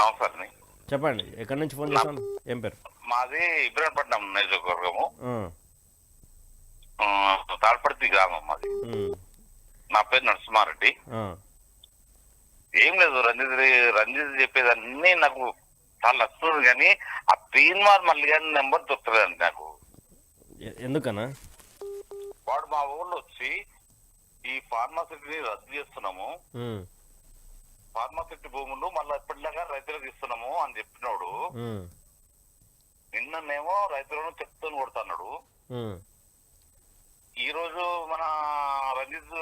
నమస్కారం చెప్పండి ఎక్కడి నుంచి ఫోన్ చేస్తాను ఏం పేరు? మాది ఇబ్రహీంపట్నం నియోజకవర్గము. తాళ్పర్తి గ్రామం మాది. నా పేరు నరసింహారెడ్డి. ఏం లేదు రంజిత్ రంజిత్ చెప్పేది అన్ని నాకు చాలా నచ్చుతుంది కానీ ఆ తీన్మార్ మళ్ళీ కానీ నెంబర్ దొరుకుతుందండి నాకు. ఎందుకన్నా? వాడు మా ఊళ్ళో వచ్చి ఈ ఫార్మాసిటీని రద్దు చేస్తున్నాము. ఫార్మాసిటీ భూములు మళ్ళీ ఎప్పటిలాగా రైతులకు ఇస్తున్నాము అని చెప్పినాడు. నిన్ననేమో రైతులను చెప్తూ కొడుతున్నాడు. ఈ రోజు మన రంజిత్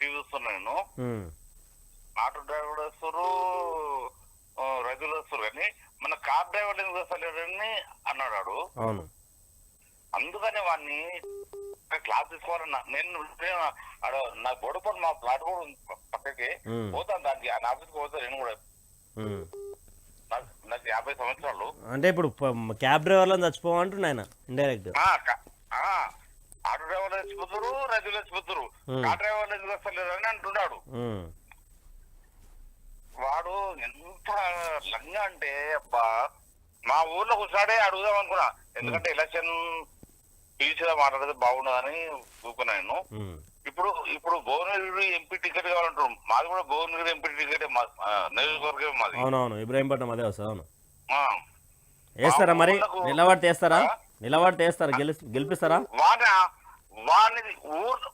టీవీ చూస్తున్నా నేను. ఉమ్, ఆటో డ్రైవర్ వస్తారు రైతులు వస్తారు కానీ మన కార్ డ్రైవర్ ఎందుకు వస్తలేడని అన్నాడు అందుకని వాడిని క్లాస్ తీసుకోవాలన్నా. నేను నా గొడవ మా ప్లాట్ కూడా పక్కకి పోతాను దానికి. ఆ ఆఫీస్కి పోతాను నేను కూడా. నాకు యాభై సంవత్సరాలు. అంటే ఇప్పుడు క్యాబ్ డ్రైవర్లను చచ్చిపోమంటుండు ఆయన ఇండైరెక్ట్. ఆటో డ్రైవర్లు చచ్చిపోతారు రైతులు చచ్చిపోతారు. కార్ డ్రైవర్లు ఎందుకు వస్తలేరు అని అంటున్నాడు. వాడు ఎంత లంగా అంటే అబ్బా మా ఊర్లో కూర్చున్నాడే అడుగుదాం అనుకున్నా. ఎందుకంటే ఎలక్షన్ పిలిచిదా మాట్లాడితే బాగుండదని ఊరుకున్నా నేను. ఉమ్, ఇప్పుడు ఇప్పుడు భువనగిరి ఎంపీ టికెట్ కావాలంటారు. మాది కూడా భువనగిరి ఎంపీ టికెట్ నియోజకవర్గం మాది. అవునవును ఇబ్రాహీంపట్నం అదే వస్తుంది అవును. వేస్తారా మరి? నిలబడితే వేస్తారా? నిలబడితే వేస్తారా? గెలి గెలిపిస్తారా? వాన వానిది ఊరు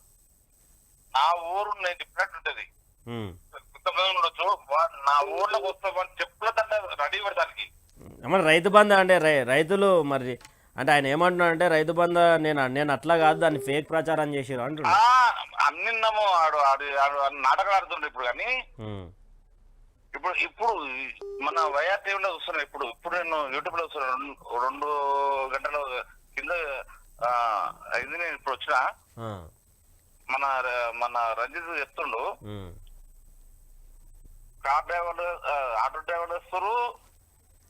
నా ఊరు నేను చెప్పినట్టు ఉంటది. కొంతమంది ఉండొచ్చు నా ఊర్లోకి వస్తామని చెప్పులదంటే రెడీ పెడతానికి మరి రైతు బంధు అంటే రైతులు మరి అంటే ఆయన ఏమంటున్నాడు అంటే రైతు బంధు నేను నేను అట్లా కాదు దాన్ని ఫేక్ ప్రచారం చేసారు అంటున్నాడు. అన్నిన్నాము ఆడు ఆడు ఆడు నాటకాలు ఆడుతుండే ఇప్పుడు కానీ. ఇప్పుడు ఇప్పుడు మన వైఆర్ టీవీలో చూస్తున్నా ఇప్పుడు ఇప్పుడు నేను యూట్యూబ్లో చూస్తున్నా రెండు- గంటల కింద ఇది నేను ఇప్పుడు వచ్చిన. మన మన రంజిత్ చెప్తుండు. కార్ డ్రైవర్లు ఆ, ఆటో డ్రైవర్లు వస్తారు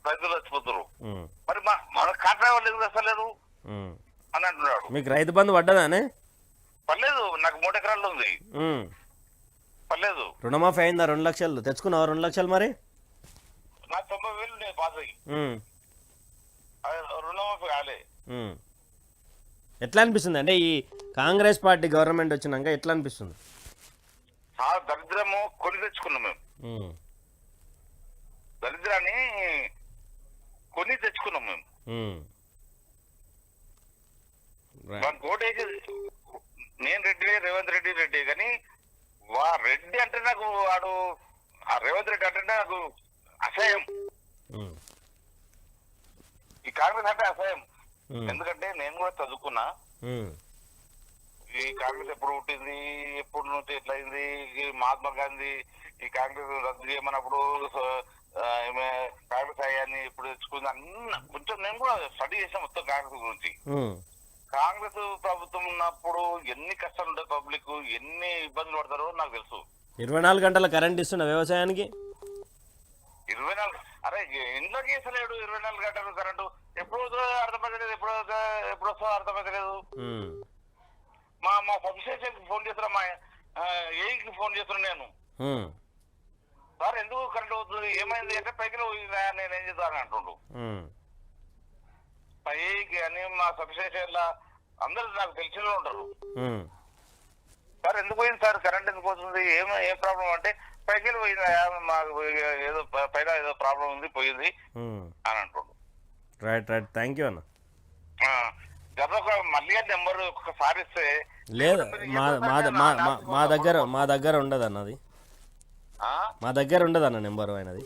రైతులు వచ్చిపోతారు మరి మన కార్ డ్రైవర్లు ఎందుకు వస్తలేరు ఉమ్. అని అంటున్నాడు. మీకు రైతు బంధు పడ్డదానే పర్లేదు నాకు మూడు ఎకరాలు ఉంది. పర్లేదు. రుణమాఫీ అయిందా రెండు లక్షలు? తెచ్చుకున్నావా రెండు లక్షలు మరి? నాకు తొంభై వేలు పాస్ అయ్యి రుణమాఫీ కాలే. ఎట్లా అనిపిస్తుంది? అంటే ఈ కాంగ్రెస్ పార్టీ గవర్నమెంట్ వచ్చినాక ఎట్లా అనిపిస్తుంది? దరిద్రము కొని తెచ్చుకున్నాం మేము. దరిద్రాన్ని మేము. ఓటేసి నేను రెడ్డి రేవంత్ రెడ్డి రెడ్డి. కానీ వా రెడ్డి అంటే నాకు వాడు ఆ రేవంత్ రెడ్డి అంటే నాకు అసహ్యం. ఈ కాంగ్రెస్ అంటే అసహ్యం. ఎందుకంటే నేను కూడా చదువుకున్నా. ఈ కాంగ్రెస్ ఎప్పుడు పుట్టింది ఎప్పుడు నుంచి ఎట్లా అయింది ఈ మహాత్మా గాంధీ ఈ కాంగ్రెస్ రద్దు చేయమన్నప్పుడు స- ఆ, ఈమె కాంగ్రెస్ అయ్యాన్ని ఇప్పుడు తెచ్చుకుంది అన్న కొంచెం నేను కూడా స్టడీ చేసాను మొత్తం కాంగ్రెస్ గురించి. కాంగ్రెస్ ప్రభుత్వం ఉన్నప్పుడు ఎన్ని కష్టాలు ఉంటాయి పబ్లిక్ ఎన్ని ఇబ్బందులు పడతారో నాకు తెలుసు. ఇరవై నాలుగు గంటల కరెంట్ ఇస్తున్న వ్యవసాయానికి? ఇరవై నాలుగు అరే ఇంట్లో చేసలేడు ఇరవై నాలుగు గంటలు కరెంటు. ఎప్పుడు వస్తుందో అర్థమైతలేదు ఎప్పుడు ఎప్పుడు వస్తుందో అర్థమైతలేదు. ఉమ్, మా మా సబ్స్టేషన్ ఫోన్ చేస్తున్నా మా ఏకి ఫోన్ చేస్తున్నా నేను. సార్ ఎందుకు కరెంట్ అవుతుంది? ఏమైంది? అంటే పైకి పోయిందా నేను ఏం చేస్తాను అంటుండు. పైకి అని మా సబ్స్టేషన్ అందరూ నాకు తెలిసిన ఉంటారు. సార్ ఎందుకు పోయింది సార్? కరెంట్ ఎందుకు పోతుంది ఏం ఏం ప్రాబ్లం అంటే పైకి పోయిందా. మాకు ఏదో పైన ఏదో ప్రాబ్లం ఉంది పోయింది. అని అంటుండు. Right right. థ్యాంక్ యూ అన్న. ఆ, గత ఒక మళ్ళీ నెంబర్ ఒకసారి ఇస్తే లేదు మా దగ్గర మా దగ్గర ఉండదు అన్నది? మా దగ్గర ఉండదు అన్న నెంబర్ ఆయనది.